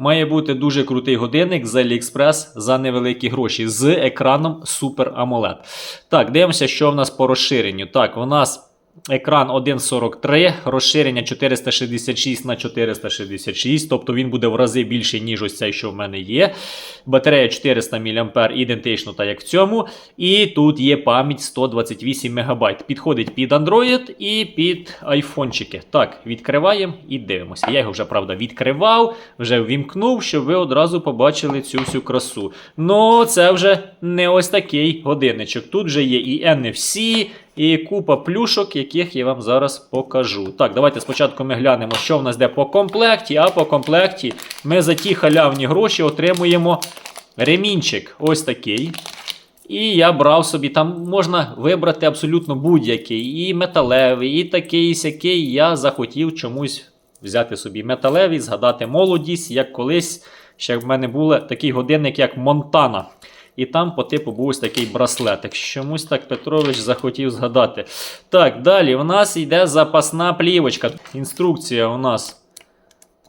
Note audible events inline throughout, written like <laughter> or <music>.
Має бути дуже крутий годинник з AliExpress за невеликі гроші з екраном Super AMOLED. Так, дивимося, що в нас по розширенню. Так, у нас екран 1.43, розширення 466 на 466, тобто він буде в рази більший, ніж ось цей, що в мене є. Батарея 400 мА, ідентично так як в цьому. І тут є пам'ять 128 МБ. Підходить під Android і під айфончики. Так, відкриваємо і дивимося. Я його вже, правда, відкривав, вже ввімкнув, щоб ви одразу побачили цю всю красу. Ну, це вже не ось такий годинничок. Тут вже є і NFC, і купа плюшок, яких я вам зараз покажу. Так, давайте спочатку ми глянемо, що в нас де по комплекті, а по комплекті ми за ті халявні гроші отримуємо ремінчик. Ось такий. І я брав собі, там можна вибрати абсолютно будь-який, і металевий, і такий, і сякий. Я захотів чомусь взяти собі металевий, згадати молодість, як колись ще в мене був такий годинник, як Монтана. І там по типу був ось такий браслетик. Чомусь так Петрович захотів згадати. Так, далі у нас йде запасна плівочка. Інструкція у нас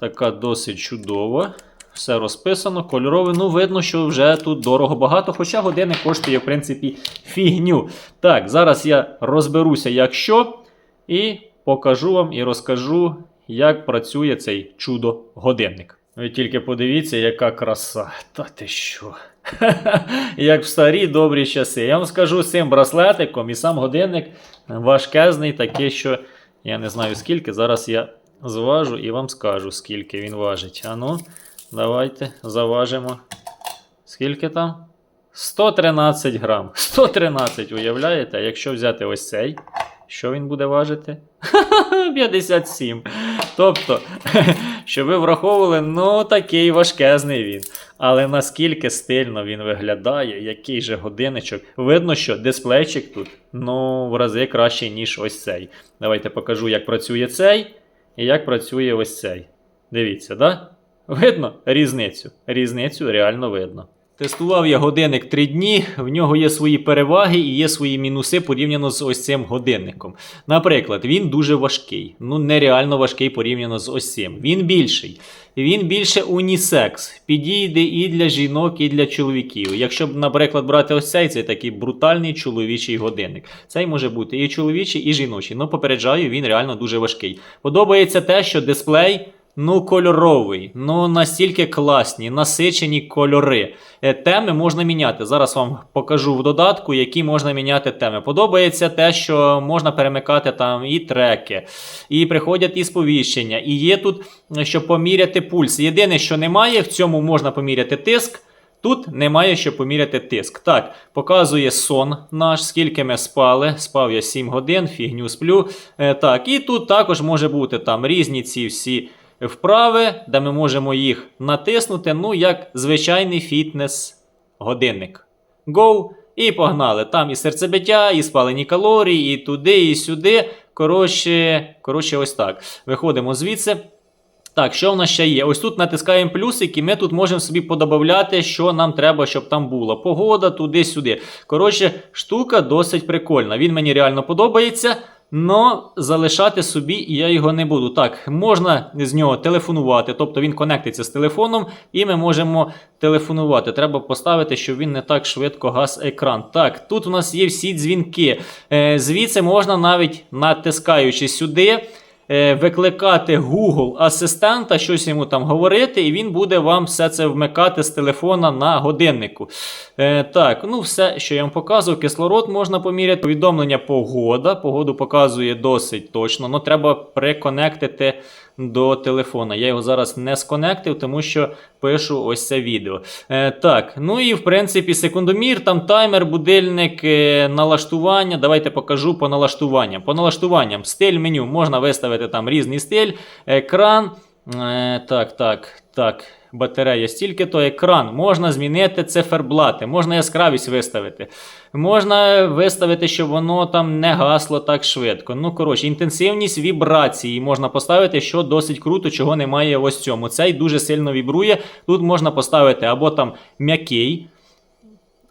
така досить чудова. Все розписано, кольорове. Ну, видно, що вже тут дорого багато, хоча годинник коштує, в принципі, фігню. Так, зараз я розберуся, як що, і покажу вам і розкажу, як працює цей чудо-годинник. Ви тільки подивіться, яка краса. Та ти що? Як в старі добрі часи. Я вам скажу з цим браслетиком і сам годинник важкезний, такий, що я не знаю скільки. Зараз я зважу і вам скажу, скільки він важить. Ану, давайте заважимо. Скільки там? 113 грам. 113, уявляєте? Якщо взяти ось цей, що він буде важити? <laughs> 57. Тобто, щоб ви враховували, ну такий важкезний він. Але наскільки стильно він виглядає, який же годинничок. Видно, що дисплейчик тут ну, в рази кращий, ніж ось цей. Давайте покажу, як працює цей і як працює ось цей. Дивіться, да? Видно різницю. Різницю реально видно. Тестував я годинник 3 дні, в нього є свої переваги і є свої мінуси порівняно з ось цим годинником. Наприклад, він дуже важкий, ну нереально важкий порівняно з ось цим. Він більший. Він більше унісекс, підійде і для жінок, і для чоловіків. Якщо б, наприклад, брати ось цей, це такий брутальний чоловічий годинник. Цей може бути і чоловічий, і жіночий. Ну, попереджаю, він реально дуже важкий. Подобається те, що дисплей. Ну, кольоровий, ну настільки класні, насичені кольори. Е, Теми можна міняти. Зараз вам покажу в додатку, які можна міняти теми. Подобається те, що можна перемикати там і треки, і приходять і сповіщення. І є тут, щоб поміряти пульс. Єдине, що немає, в цьому можна поміряти тиск. Тут немає що поміряти тиск. Так, показує сон наш, скільки ми спали. Спав я 7 годин, фігню сплю. Е, так, і тут також може бути там різні ці всі вправи, де ми можемо їх натиснути, ну, як звичайний фітнес-годинник. Go! І погнали. Там і серцебиття, і спалені калорії, і туди, і сюди. Коротше, коротше, ось так. Виходимо звідси. Так, що в нас ще є? Ось тут натискаємо плюсик, і ми тут можемо собі подобавляти, що нам треба, щоб там було. Погода, туди-сюди. Коротше, штука досить прикольна. Він мені реально подобається. Но залишати собі я його не буду. Так, можна з нього телефонувати, тобто він конектиться з телефоном, і ми можемо телефонувати. Треба поставити, щоб він не так швидко гас екран. Так, тут у нас є всі дзвінки. Е, звідси можна навіть натискаючи сюди. Е, Викликати Google асистента, щось йому там говорити, і він буде вам все це вмикати з телефона на годиннику. Е, так, ну все, що я вам показував, кислород можна поміряти. Повідомлення погода. Погоду показує досить точно. Ну, треба приконектити до телефона. Я його зараз не сконектив, тому що пишу ось це відео. Е, так, ну і в принципі секундомір, там таймер, будильник, е, налаштування. Давайте покажу по налаштуванням. По налаштуванням стиль меню можна виставити там різний стиль, екран. Е, так, так, так. Батарея стільки то екран. Можна змінити циферблати, можна яскравість виставити. Можна виставити, щоб воно там не гасло так швидко. Ну, коротше, інтенсивність вібрації можна поставити, що досить круто, чого немає ось цьому. Цей дуже сильно вібрує. Тут можна поставити або там м'який.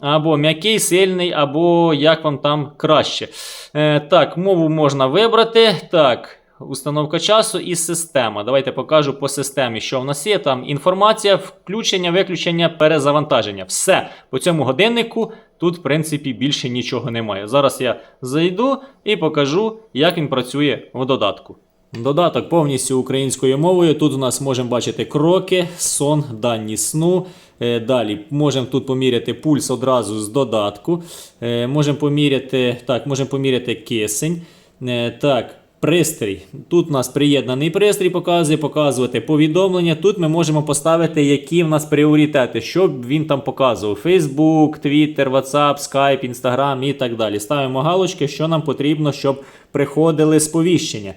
Або м'який, сильний, або як вам там краще. Е, так, мову можна вибрати. Так, установка часу і система. Давайте покажу по системі, що в нас є. Там інформація, включення, виключення, перезавантаження. Все. По цьому годиннику тут, в принципі, більше нічого немає. Зараз я зайду і покажу, як він працює в додатку. Додаток повністю українською мовою. Тут у нас можемо бачити кроки, сон, дані сну. Е, Далі можемо тут поміряти пульс одразу з додатку. Е, Можемо поміряти, так, можемо поміряти кисень. Е, Так, пристрій. Тут у нас приєднаний пристрій показує, показувати повідомлення. Тут ми можемо поставити, які в нас пріоритети, щоб він там показував: Facebook, Twitter, WhatsApp, Skype, Instagram і так далі. Ставимо галочки, що нам потрібно, щоб приходили сповіщення.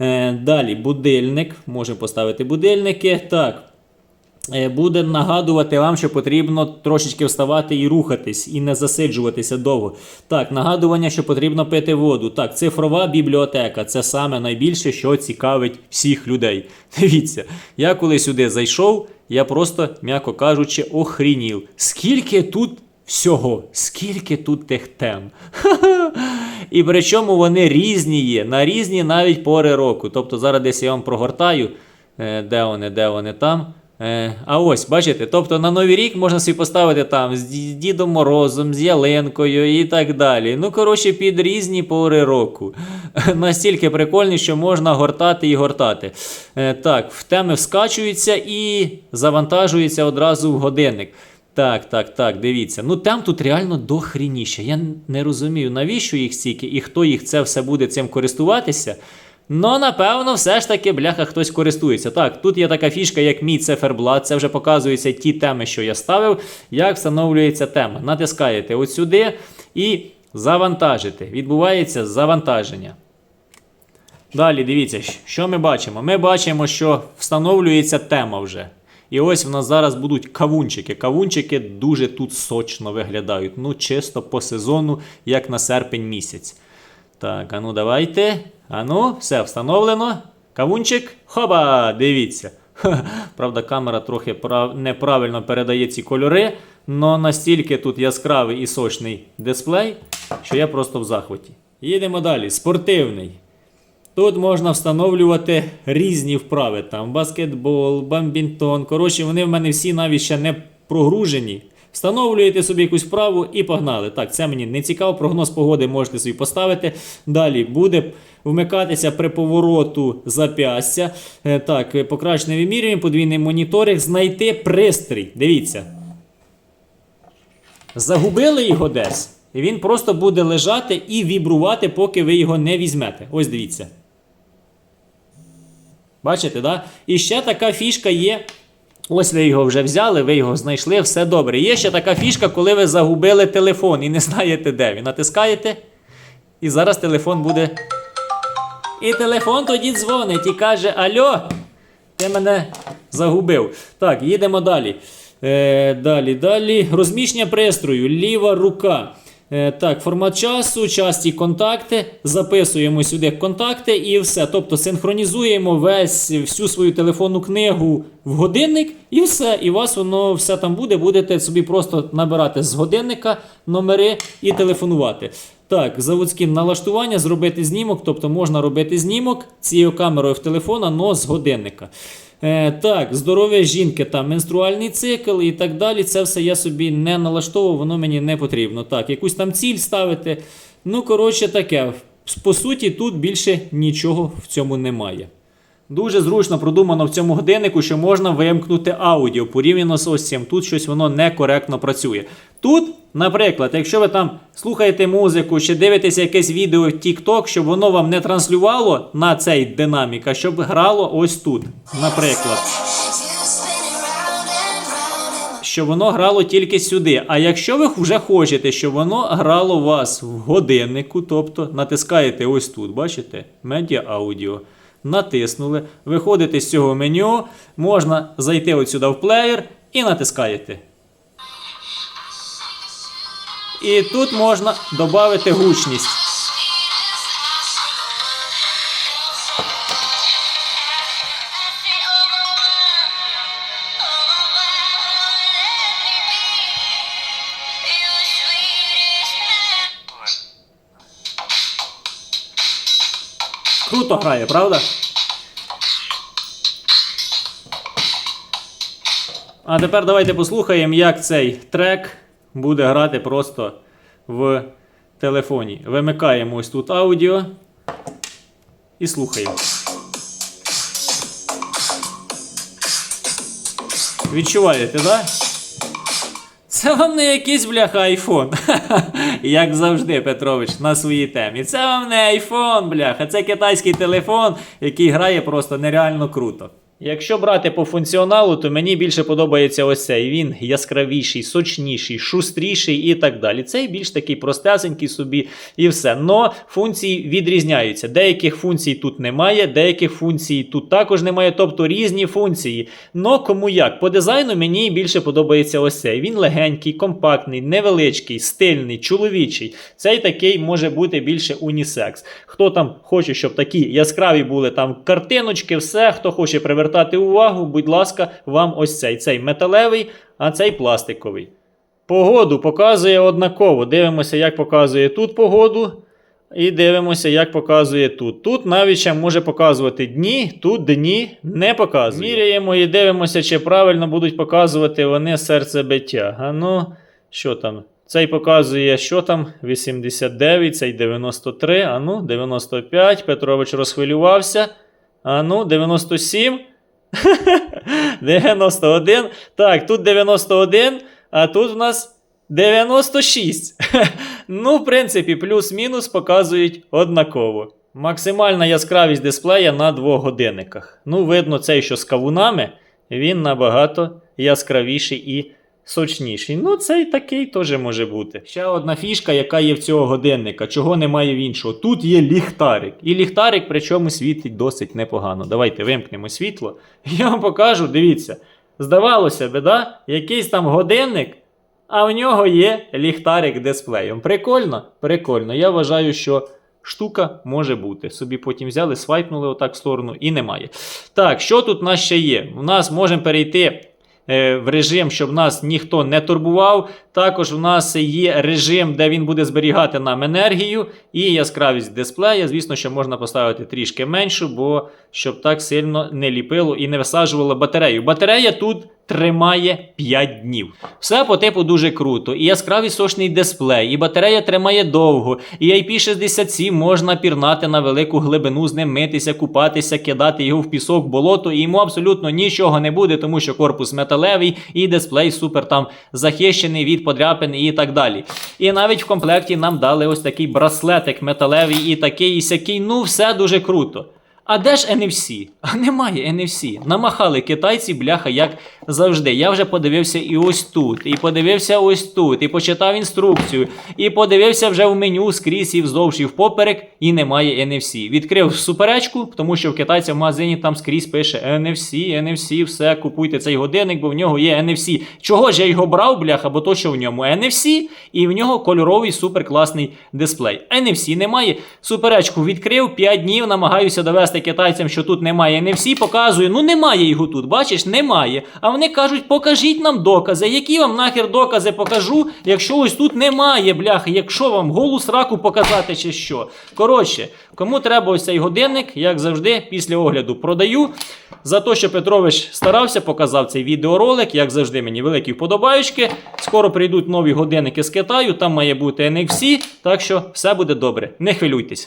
Е, Далі будильник. Можемо поставити будильники. Так. Е, Буде нагадувати вам, що потрібно трошечки вставати і рухатись, і не засиджуватися довго. Так, нагадування, що потрібно пити воду. Так, цифрова бібліотека це саме найбільше, що цікавить всіх людей. <laughs> Дивіться, я коли сюди зайшов, я просто, м'яко кажучи, охрінів. Скільки тут всього, скільки тут тих тем. <laughs> І причому вони різні є, на різні навіть пори року. Тобто зараз десь я вам прогортаю, е, де вони, де вони там. Е, А ось, бачите, тобто на Новий рік можна собі поставити там з Дідом Морозом, з Ялинкою і так далі. Ну, коротше, під різні пори року. <laughs> Настільки прикольні, що можна гортати і гортати. Е, Так, в теми вскачуються і завантажуються одразу в годинник. Так, так, так, дивіться. Ну там тут реально дохрініще. Я не розумію, навіщо їх стільки і хто їх це все буде цим користуватися. Ну, напевно, все ж таки, бляха, хтось користується. Так, тут є така фішка, як мій циферблат. Це вже показуються ті теми, що я ставив. Як встановлюється тема. Натискаєте от сюди і завантажите. Відбувається завантаження. Далі дивіться, що ми бачимо? Ми бачимо, що встановлюється тема вже. І ось в нас зараз будуть кавунчики. Кавунчики дуже тут сочно виглядають. Ну, чисто по сезону, як на серпень місяць. Так, а ну давайте. А ну, все встановлено. Кавунчик. Хоба! Дивіться. Правда, камера трохи прав... неправильно передає ці кольори, але настільки тут яскравий і сочний дисплей, що я просто в захваті. Їдемо далі. Спортивний. Тут можна встановлювати різні вправи. Там баскетбол, бамбінтон. Коротше, вони в мене всі навіть ще не прогружені. Встановлюєте собі якусь вправу і погнали. Так, це мені не цікаво. Прогноз погоди можете собі поставити. Далі буде вмикатися при повороту зап'ястя. Е, Так, покращене вимірюємо, подвійний моніторинг, знайти пристрій. Дивіться. Загубили його десь, і він просто буде лежати і вібрувати, поки ви його не візьмете. Ось дивіться. Бачите, да? І ще така фішка є. Ось ви його вже взяли, ви його знайшли, все добре. Є ще така фішка, коли ви загубили телефон і не знаєте, де він. Натискаєте, і зараз телефон буде. І телефон тоді дзвонить і каже: Альо, ти мене загубив. Так, їдемо далі. Е, далі, далі. Розміщення пристрою, ліва рука. Е, так, формат часу, часті контакти. Записуємо сюди контакти і все. Тобто синхронізуємо весь всю свою телефонну книгу в годинник і все. І у вас воно все там буде. Будете собі просто набирати з годинника номери і телефонувати. Так, заводські налаштування, зробити знімок, тобто можна робити знімок цією камерою в телефона, но з годинника. Е, так, здоров'я жінки, там менструальний цикл і так далі. Це все я собі не налаштовував, воно мені не потрібно. Так, якусь там ціль ставити. Ну, коротше, таке. По суті, тут більше нічого в цьому немає. Дуже зручно продумано в цьому годиннику, що можна вимкнути аудіо порівняно з ось цим. Тут щось воно некоректно працює. Тут, наприклад, якщо ви там слухаєте музику чи дивитеся якесь відео в TikTok, щоб воно вам не транслювало на цей динамік, а щоб грало ось тут. Наприклад. Щоб воно грало тільки сюди. А якщо ви вже хочете, щоб воно грало у вас в годиннику, тобто натискаєте ось тут, бачите? Медіа аудіо. Натиснули, виходите з цього меню, можна зайти от сюди в плеєр і натискаєте. І тут можна додати гучність. Грає, правда? А тепер давайте послухаємо, як цей трек буде грати просто в телефоні. Вимикаємо ось тут аудіо і слухаємо. Відчуваєте, так? Да? Це вам не якийсь бляха айфон. <laughs> Як завжди, Петрович, на своїй темі. Це вам не айфон, бляха, це китайський телефон, який грає просто нереально круто. Якщо брати по функціоналу, то мені більше подобається ось цей. Він яскравіший, сочніший, шустріший і так далі. Цей більш такий простесенький собі і все. Но функції відрізняються. Деяких функцій тут немає, деяких функцій тут також немає, тобто різні функції. Но кому як. По дизайну мені більше подобається ось цей. Він легенький, компактний, невеличкий, стильний, чоловічий. Цей такий може бути більше унісекс. Хто там хоче, щоб такі яскраві були там картиночки, все, хто хоче привертати увагу, будь ласка, вам ось цей. Цей металевий, а цей пластиковий. Погоду показує однаково. Дивимося, як показує тут погоду. І дивимося, як показує тут. Тут навіть ще може показувати дні, тут дні не показує. Міряємо і дивимося, чи правильно будуть показувати вони серцебиття. А ну, що там? Цей показує, що там? 89, цей 93, а ну, 95. Петрович розхвилювався. А ну, 97. <laughs> 91. Так, тут 91, а тут в нас 96. <laughs> ну, в принципі, плюс-мінус показують однаково. Максимальна яскравість дисплея на двох годинниках. Ну, видно, цей, що з кавунами, він набагато яскравіший і сочніший. Ну, цей такий теж може бути. Ще одна фішка, яка є в цього годинника, чого немає в іншого. Тут є ліхтарик. І ліхтарик, причому світить досить непогано. Давайте вимкнемо світло. <laughs> Я вам покажу, дивіться. Здавалося би, да? якийсь там годинник, а в нього є ліхтарик дисплеєм. Прикольно? Прикольно. Я вважаю, що. Штука може бути. Собі потім взяли, свайпнули отак в сторону і немає. Так, що тут у нас ще є? У нас можемо перейти в режим, щоб нас ніхто не турбував. Також у нас є режим, де він буде зберігати нам енергію і яскравість дисплея. Звісно, що можна поставити трішки меншу, бо щоб так сильно не ліпило і не висаджувало батарею. Батарея тут тримає 5 днів. Все по типу дуже круто. І яскравий сочний дисплей, і батарея тримає довго, і IP67 можна пірнати на велику глибину, з ним митися, купатися, кидати його в пісок, болото, і йому абсолютно нічого не буде, тому що корпус металевий і дисплей супер там захищений від подряпин і так далі. І навіть в комплекті нам дали ось такий браслетик металевий і такий і сякий. Ну, все дуже круто. А де ж NFC? А немає NFC. Намахали китайці, бляха, як завжди. Я вже подивився і ось тут, і подивився ось тут, і почитав інструкцію, і подивився вже в меню скрізь і вздовж і впоперек, і немає NFC. Відкрив суперечку, тому що в китайця в магазині там скрізь пише NFC, NFC, все, купуйте цей годинник, бо в нього є NFC. Чого ж я його брав, бляха, бо то, що в ньому NFC, і в нього кольоровий суперкласний дисплей. NFC немає. Суперечку відкрив, 5 днів намагаюся довести китайцям, що тут немає NFC, показую, ну немає його тут, бачиш, немає. А вони кажуть, покажіть нам докази. Які вам нахер докази покажу, якщо ось тут немає, бляха, якщо вам голу сраку показати чи що. Коротше, кому треба ось цей годинник, як завжди, після огляду продаю. За те, що Петрович старався, показав цей відеоролик, як завжди, мені великі вподобаючки. Скоро прийдуть нові годинники з Китаю, там має бути NFC, так що все буде добре. Не хвилюйтесь.